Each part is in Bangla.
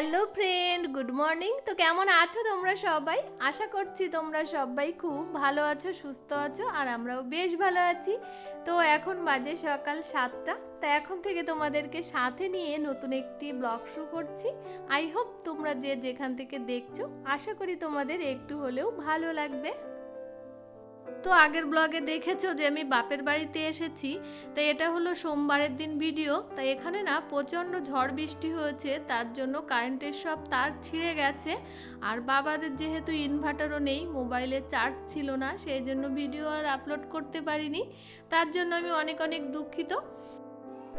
হ্যালো ফ্রেন্ড গুড মর্নিং তো কেমন আছো তোমরা সবাই? আশা করছি তোমরা সবাই খুব ভালো আছো, সুস্থ আছো, আর আমরাও বেশ ভালো আছি। তো এখন বাজে সকাল সাতটা। তা এখন থেকে তোমাদেরকে সাথে নিয়ে নতুন একটি ব্লগ শুরু করছি। আই হোপ তোমরা যে যেখান থেকে দেখছ, আশা করি তোমাদের একটু হলেও ভালো লাগবে। তো আগের ব্লগে দেখেছ যে আমি বাপের বাড়িতে এসেছি, তাই এটা হলো সোমবারের দিন ভিডিও। তাই এখানে না প্রচণ্ড ঝড় বৃষ্টি হয়েছে, তার জন্য কারেন্টের সব তার ছিঁড়ে গেছে। আর বাবাদের যেহেতু ইনভার্টারও নেই, মোবাইলে চার্জ ছিল না, সেই জন্য ভিডিও আর আপলোড করতে পারিনি। তার জন্য আমি অনেক অনেক দুঃখিত।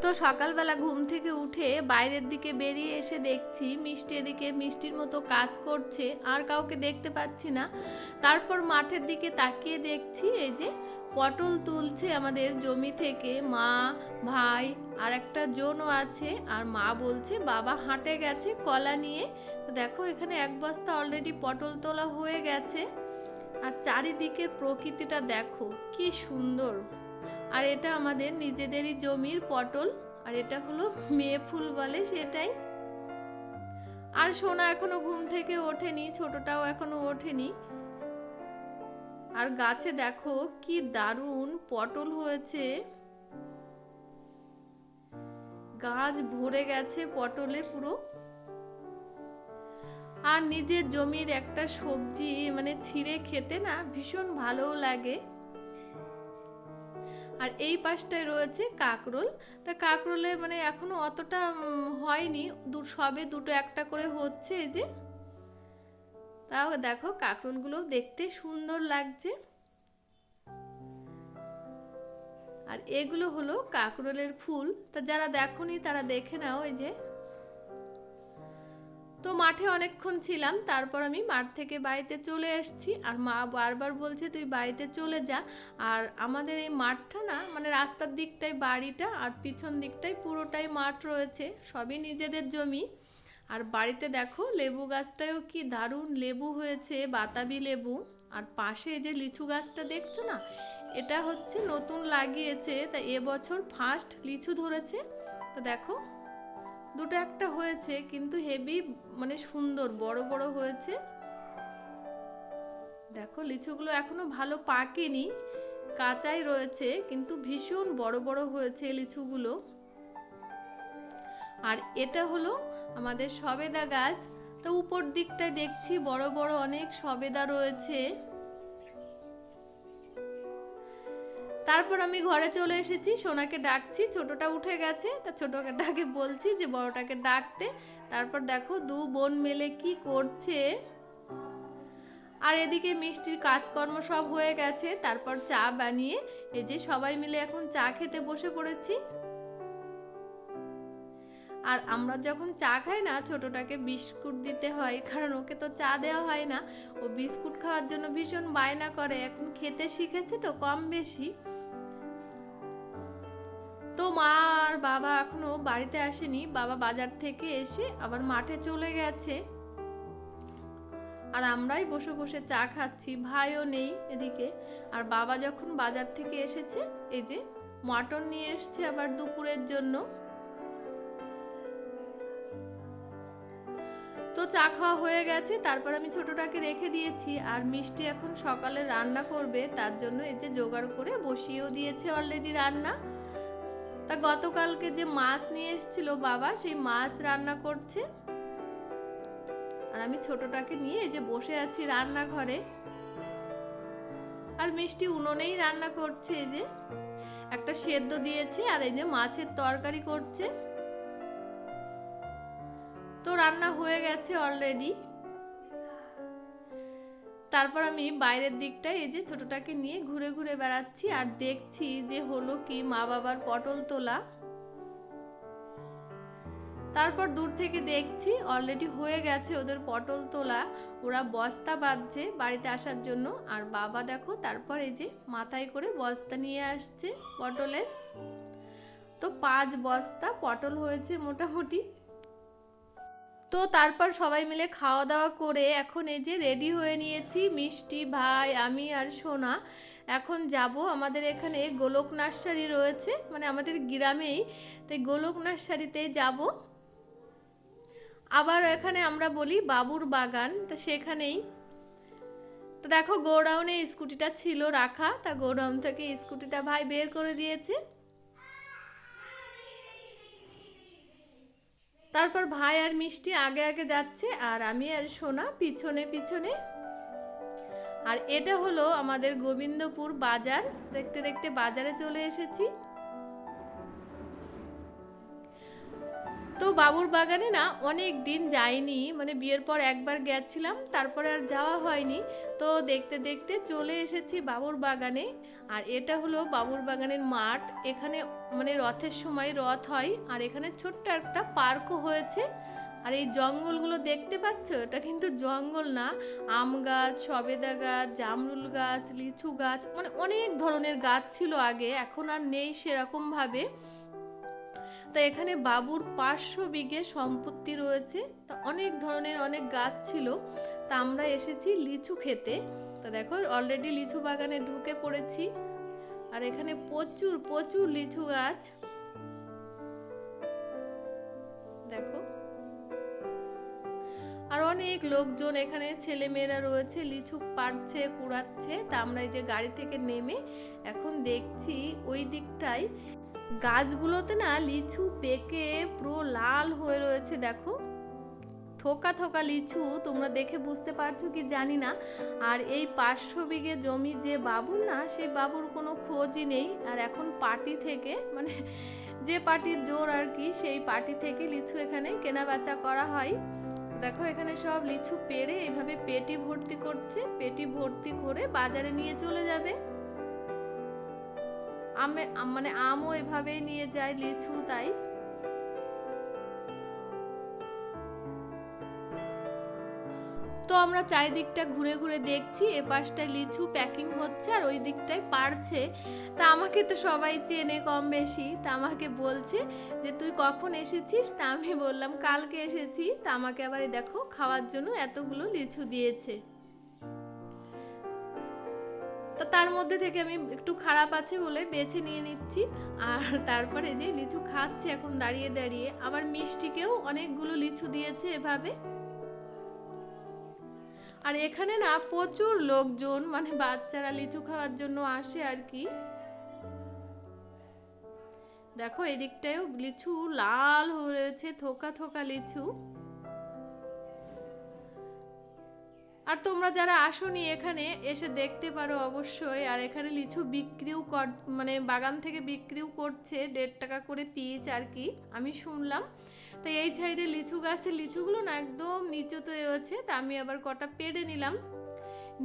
তো সকালবেলা ঘুম থেকে উঠে বাইরের দিকে বেরিয়ে এসে দেখছি মিষ্টি এদিকে মিষ্টির মতো কাজ করছে, আর কাউকে দেখতে পাচ্ছি না। তারপর মাঠের দিকে তাকিয়ে দেখছি এই যে পটল তুলছে আমাদের জমি থেকে। মা, ভাই আর একটা জোনও আছে, আর মা বলছে, বাবা হাঁটে গেছে কলা নিয়ে। দেখো এখানে এক বস্তা অলরেডি পটল তোলা হয়ে গেছে। আর চারিদিকের প্রকৃতিটা দেখো, কি সুন্দর। আর এটা আমাদের নিজেদেরই জমির পটল, আর এটা হলো মেয়ে ফুল বলে সেটাই। আর সোনা এখনও ঘুম থেকে ওঠেনি, ছোটটাও এখনও ওঠেনি। আর গাছে দেখো কি দারুণ পটল হয়েছে। গাছ ভরে গেছে পটলে পুরো। আর নিজের জমির একটা সবজি মানে ছিঁড়ে খেতে না ভীষণ ভালোও লাগে। আর এই পাশটায় রয়েছে কাকরোল। তা কাকরোলে মানে এখনও অতটা হয়নি। দু, সবে দুটো একটা করে হচ্ছে এই যে। তাও দেখো কাকরোলগুলো দেখতে সুন্দর লাগছে। আর এগুলো হলো কাকরোলের ফুল। তা যারা দেখনি তারা দেখে নাও এই যে। তো মাঠে অনেকক্ষণ ছিলাম, তারপর আমি মাঠ থেকে বাড়িতে চলে এসেছি আর মা বারবার বলছে, তুই বাড়িতে চলে যা। আর আমাদের এই মাঠটা না মানে রাস্তার দিকটাই, বাড়িটা আর পিছন দিকটাই পুরোটাই মাঠ রয়েছে, সবই নিজেদের জমি। আর বাড়িতে দেখো, লেবু গাছটাও কি দারুণ লেবু হয়েছে, বাতাবি লেবু। আর পাশে যে লিচু গাছটা দেখছ না, এটা হচ্ছে নতুন লাগিয়েছে, তা এবছর ফার্স্ট লিচু ধরেছে। তো দেখো দুটো একটা হয়েছে, কিন্তু হেভি মানে সুন্দর, বড় বড় হয়েছে। দেখো, লিচুগুলো এখনও ভালো পাকেনি, কাঁচাই রয়েছে, কিন্তু ভীষণ বড় বড় হয়েছে লিচুগুলো। আর এটা হলো আমাদের সবেদা গাছ। তো উপর দিকটায় দেখছি বড় বড় অনেক সবেদা রয়েছে। তারপর আমি ঘরে চলে এসেছি, সোনাকে ডাকছি, ছোটটা উঠে গেছে, তা ছোটকে ডাকে বলছি যে বড়টাকে ডাকতে। তারপর দেখো দু বোন মেলে কি করছে। আর এদিকে মিষ্টির কাজকর্ম সব হয়ে গেছে, তারপর চা বানিয়ে এই যে সবাই মিলে এখন চা খেতে বসে পড়েছি। আর আমরা যখন চা খাই না, ছোটটাকে বিস্কুট দিতে হয়, কারণ ওকে তো চা দেওয়া হয় না। ও বিস্কুট খাওয়ার জন্য ভীষণ বায়না করে, এখন খেতে শিখেছে তো কম বেশি। তো মা আর বাবা এখনও বাড়িতে আসেনি। বাবা বাজার থেকে এসে আবার মাঠে চলে গেছে। আর আমরাই বসে বসে চা খাচ্ছি, ভাইও নেই এদিকে। আর বাবা যখন বাজার থেকে এসেছে, এই যে মটন নিয়ে এসছে আবার দুপুরের জন্য। তো চা খাওয়া হয়ে গেছে, তারপর আমি ছোটটাকে রেখে দিয়েছি। আর মিষ্টি এখন সকালে রান্না করবে, তার জন্য এই যে জোগাড় করে বসিয়েও দিয়েছে অলরেডি রান্না। তা গতকালকে যে মাছ নিয়ে এসেছিল বাবা, সেই মাছ রান্না করছে। আর আমি ছোটটাকে নিয়ে যে বসে আছি রান্নাঘরে। আর মিষ্টি উনুনেই রান্না করছে এই যে। একটা সেদ্ধ দিয়েছে আর এই যে মাছের তরকারি করছে। তো রান্না হয়ে গেছে অলরেডি তারপর আমি বাইরের দিকটায় এই যে ছোটটাকে নিয়ে ঘুরে ঘুরে বেড়াচ্ছি আর দেখছি যে হলো কি মা বাবার পটল তোলা। তারপর দূর থেকে দেখছি অলরেডি হয়ে গেছে ওদের পটল তোলা। ওরা বস্তা বাঁধছে বাড়িতে আসার জন্য। আর বাবা দেখো তারপর এই যে মাথায় করে বস্তা নিয়ে আসছে পটলের। তো পাঁচ বস্তা পটল হয়েছে মোটামুটি। তো তারপর সবাই মিলে খাওয়া দাওয়া করে এখন এই যে রেডি হয়ে নিয়েছি মিষ্টি, ভাই, আমি আর সোনা। এখন যাব আমাদের এখানে গোলক নার্সারি রয়েছে মানে আমাদের গ্রামেই। তাই গোলক নার্সারিতে যাব। আবার এখানে আমরা বলি বাবুর বাগান, তো সেখানেই। তো দেখো, গোডাউনে স্কুটিটা ছিল রাখা, তা গোডাউন থেকে স্কুটিটা ভাই বের করে দিয়েছে। তারপর ভাই আর মিষ্টি আগে আগে যাচ্ছে আর আমি আর সোনা পিছনে পিছনে। আর এটা হলো আমাদের গোবিন্দপুর বাজার। দেখতে দেখতে বাজারে চলে এসেছি। তো বাবুর বাগানে না অনেক দিন যাইনি মানে বিয়ের পর একবার গেছিলাম, তারপরে আর যাওয়া হয়নি। তো দেখতে দেখতে চলে এসেছি বাবুর বাগানে, আর এটা হলো বাবুর বাগানের মাঠ। এখানে মানে রথের সময় রথ হয়, আর এখানে ছোট্ট একটা পার্কও হয়েছে। আর এই জঙ্গলগুলো দেখতে পাচ্ছ? এটা কিন্তু জঙ্গল না, আম গাছ, সবেদা গাছ, জামরুল গাছ, লিচু গাছ মানে অনেক ধরনের গাছ ছিল আগে, এখন আর নেই সেরকমভাবে। তো এখানে বাবুর পাঁচশো বিঘে সম্পত্তি রয়েছে। তা অনেক ধরনের অনেক গাছ ছিল। তা আমরা এসেছি লিচু খেতে। তা দেখো অলরেডি লিচু বাগানে ঢুকে পড়েছি। আর এখানে প্রচুর প্রচুর লিচু গাছ। দেখো। আর অনেক লোকজন এখানে ছেলে মেয়েরা রয়েছে, লিচু পাড়ছে, কুড়াচ্ছে। তা আমরা এই যে গাড়ি থেকে নেমে এখন দেখছি ওই দিকটায় গাছগুলোতে না লিচু পেকে পুরো লাল হয়ে রয়েছে, দেখো। থোকা থোকা লিচু, তোমরা দেখে বুঝতে পারছ কি জানি না। আর এই পাঁচশো বিঘে জমি যে বাবুর না, সেই বাবুর কোনো খোঁজই নেই। আর এখন পার্টি থেকে মানে যে পার্টির জোর আর কি, সেই পার্টি থেকে লিচু এখানে কেনা বেচা করা হয়। দেখো এখানে সব লিচু পেরে এইভাবে পেটি ভর্তি করছে, পেটি ভর্তি করে বাজারে নিয়ে চলে যাবে। আমে মানে আমও এভাবেই নিয়ে যায় লিচু, তাই? তো আমরা চারিদিকটা ঘুরে ঘুরে দেখছি এ পাশটায় লিচু প্যাকিং হচ্ছে আর ওই দিকটায় পারছে। তা আমাকে তো সবাই চেনে কম বেশি, তা আমাকে বলছে যে, তুই কখন এসেছিস? তা আমি বললাম, কালকে এসেছি। তা আমাকে আবার দেখো, খাওয়ার জন্য এতগুলো লিচু দিয়েছে। তো তার মধ্যে থেকে আমি একটু খারাপ আছে বলে বেছে নিয়ে নিচ্ছি। আর তারপরে যে লিচু খাচ্ছে এখন দাঁড়িয়ে দাঁড়িয়ে, আবার মিষ্টিকেও অনেকগুলো লিচু দিয়েছে এভাবে। আর এখানে না প্রচুর লোকজন মানে বাচ্চারা লিচু খাওয়ার জন্য আসে আর কি। দেখো, এদিকটায়ও লিচু লাল হয়ে রয়েছে থোকা থোকা লিচু। আর তোমরা যারা আসোনি এখানে, এসে দেখতে পারো অবশ্যই। আর এখানে লিচু বিক্রিও কর মানে বাগান থেকে বিক্রিও করছে, দেড় টাকা করে পিচ আর কি, আমি শুনলাম। তো এই সাইডে লিচু গাছের লিচুগুলো না একদম নিচুতে রয়েছে তা আমি আবার কটা পেড়ে নিলাম।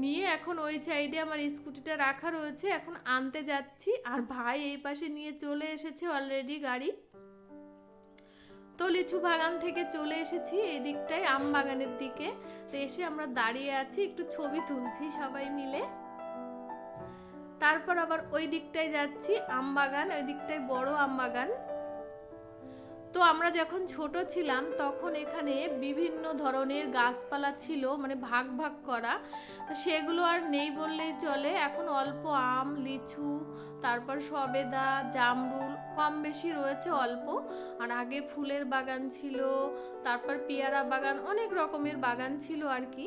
নিয়ে এখন ওই সাইডে আমার স্কুটিটা রাখা রয়েছে, এখন আনতে যাচ্ছি। আর ভাই এই পাশে নিয়ে চলে এসেছে অলরেডি গাড়ি। তো লিচু বাগান থেকে চলে এসেছি, এই দিকটায় আম বাগানের দিকে। তো এসে আমরা দাঁড়িয়ে আছি, একটু ছবি তুলছি সবাই মিলে। তারপর আবার ওই দিকটায় যাচ্ছি, আম বাগান, ওই দিকটায় বড় আম বাগান। তো আমরা যখন ছোট ছিলাম, তখন এখানে বিভিন্ন ধরনের গাছপালা ছিল মানে ভাগ ভাগ করা। তো সেগুলো আর নেই বললেই চলে। এখন অল্প আম, লিচু, তারপর সবেদা, জামরুল কম বেশি রয়েছে অল্প। আর আগে ফুলের বাগান ছিল, তারপর পেয়ারা বাগান, অনেক রকমের বাগান ছিল আর কি।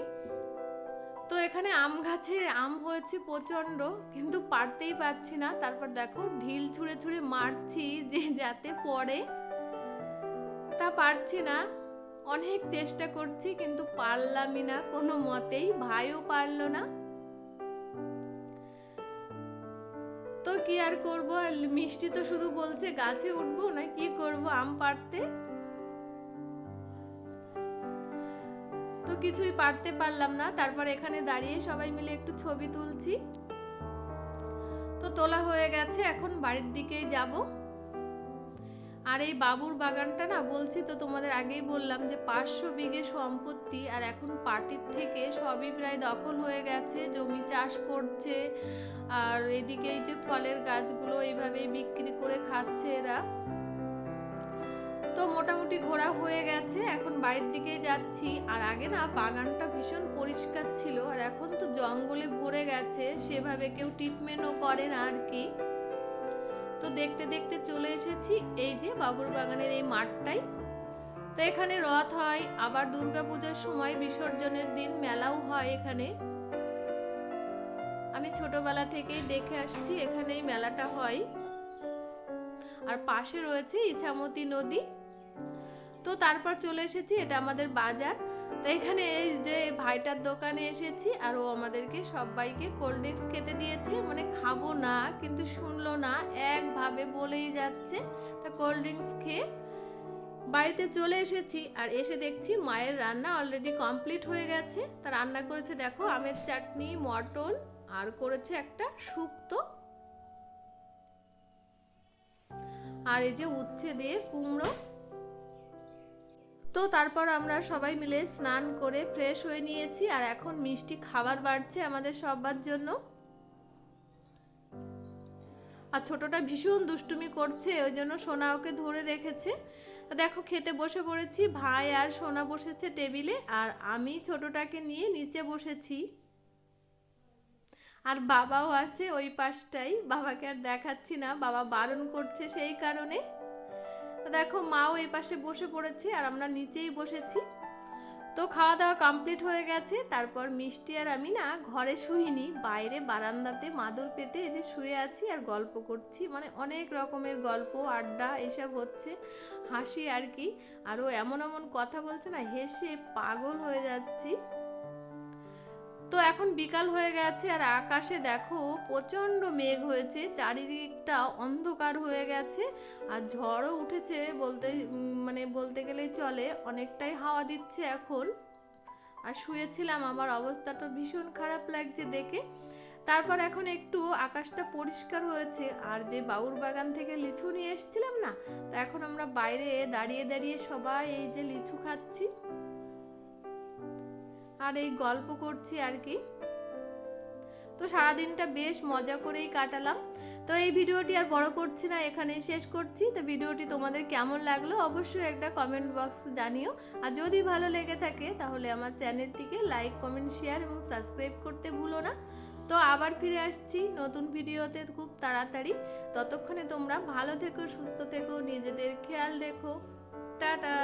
তো এখানে আম গাছে, আম হয়েছে প্রচণ্ড, কিন্তু পারতেই পারছি না। তারপর দেখো, ঢিল ছুঁড়ে ছুঁড়ে মারছি যে যাতে পড়ে। তা পারছি না। অনেক চেষ্টা করছি, কিন্তু পারলামই না কোনো মতেই, ভাইও পারল না। তো কি আর করব? আর মিষ্টি তো শুধু বলছে, গাছে উঠবো না, কি করব আম পারতে তো কিছুই পারতে পারলাম না। তারপর এখানে দাঁড়িয়ে সবাই মিলে একটু ছবি তুলছি। তো তোলা হয়ে গেছে, এখন বাড়ির দিকেই যাব। আর এই বাবুর বাগানটা না, বলছি তো তোমাদের আগেই বললাম যে পাঁচশো বিঘে সম্পত্তি আর এখন পার্টির থেকে সবই প্রায় দখল হয়ে গেছে, জমি চাষ করছে, আর এদিকে এই যে ফলের গাছগুলো এইভাবেই বিক্রি করে খাচ্ছে এরা। তো মোটামুটি ঘোরা হয়ে গেছে, এখন বাড়ির দিকে যাচ্ছি। আর আগে না বাগানটা ভীষণ পরিষ্কার ছিল, আর এখন তো জঙ্গলে ভরে গেছে, সেভাবে কেউ ট্রিটমেন্টও করে না আর কি। তো দেখতে দেখতে চলে এসেছি এই যে বাবুর বাগানের এই মাঠটাই। তো এখানে রথ হয়, আবার দুর্গাপূজার সময় বিসর্জনের দিন মেলাও হয় এখানে। আমি ছোটবেলা থেকেই দেখে আসছি এখানেই মেলাটা হয়। আর পাশে রয়েছে ইছামতি নদী। তো তারপর চলে এসেছি, এটা আমাদের বাজার। তো এখানে এই যে ভাইটার দোকানে এসেছি আর ও আমাদেরকে সবাইকে কোল্ড ড্রিঙ্কস খেতে দিয়েছে। মানে খাব না, কিন্তু শুনলো না, একভাবে বলেই যাচ্ছে। তা কোল্ড ড্রিঙ্কস খেয়ে বাড়িতে চলে এসেছি আর এসে দেখছি মায়ের রান্না অলরেডি কমপ্লিট হয়ে গেছে। তা রান্না করেছে দেখো, আমের চাটনি, মটন আর করেছে একটা শুক্তো। আর এই যে উচ্ছে দিয়ে কুমড়ো। তো তারপর আমরা সবাই মিলে স্নান করে ফ্রেশ হয়ে নিয়েছি আর এখন মিষ্টি খাবার বাড়ছে আমাদের সবার জন্য। আর ছোটটা ভীষণ দুষ্টুমি করছে, ওই জন্য সোনা ওকে ধরে রেখেছে। দেখো খেতে বসে পড়েছি, ভাই আর সোনা বসেছে টেবিলে আর আমি ছোটটাকে নিয়ে নিচে বসেছি। আর বাবাও আছে ওই পাশটাই, বাবাকে আর দেখাচ্ছি না, বাবা বারণ করছে সেই কারণে। দেখো মাও এই পাশে বসে পড়েছে আর আমরা নিচেই বসেছি। তো খাওয়া দাওয়া কমপ্লিট হয়ে গেছে, তারপর মিষ্টি আর আমি না ঘরে শুইনি, বাইরে বারান্দাতে মাদুর পেতে এই যে শুয়ে আছি আর গল্প করছি মানে অনেক রকমের গল্প, আড্ডা এসব হচ্ছে, হাসি আর কি। আরও এমন এমন কথা বলছে না, হেসে পাগল হয়ে যাচ্ছি। তো এখন বিকাল হয়ে গেছে আর আকাশে দেখো প্রচণ্ড মেঘ হয়েছে, চারিদিকটা অন্ধকার হয়ে গেছে আর ঝড়ও উঠেছে বলতে মানে বলতে গেলেই চলে, অনেকটাই হাওয়া দিচ্ছে এখন। আর শুয়েছিলাম, আমার অবস্থাটা ভীষণ খারাপ লাগছে দেখে। তারপর এখন একটু আকাশটা পরিষ্কার হয়েছে আর যে বাউর বাগান থেকে লিচু নিয়ে এসেছিলাম না, তো এখন আমরা বাইরে দাঁড়িয়ে দাঁড়িয়ে সবাই এই যে লিচু খাচ্ছি। আর এই গল্প করছি আর কি। তো সারাদিনটা বেশ মজা করেই কাটালাম। তো এই ভিডিওটি আর বড় করছি না, এখানেই শেষ করছি। তো ভিডিওটি তোমাদের কেমন লাগল অবশ্যই একটা কমেন্ট বক্স জানিও। আর যদি ভালো লেগে থাকে তাহলে আমার চ্যানেলটিকে লাইক কমেন্ট শেয়ার এবং সাবস্ক্রাইব করতে ভুলো না। তো আবার ফিরে আসছি নতুন ভিডিওতে খুব তাড়াতাড়ি। ততক্ষণে তোমরা ভালো থেকো, সুস্থ থেকো, নিজেদের খেয়াল রেখো। টাটা!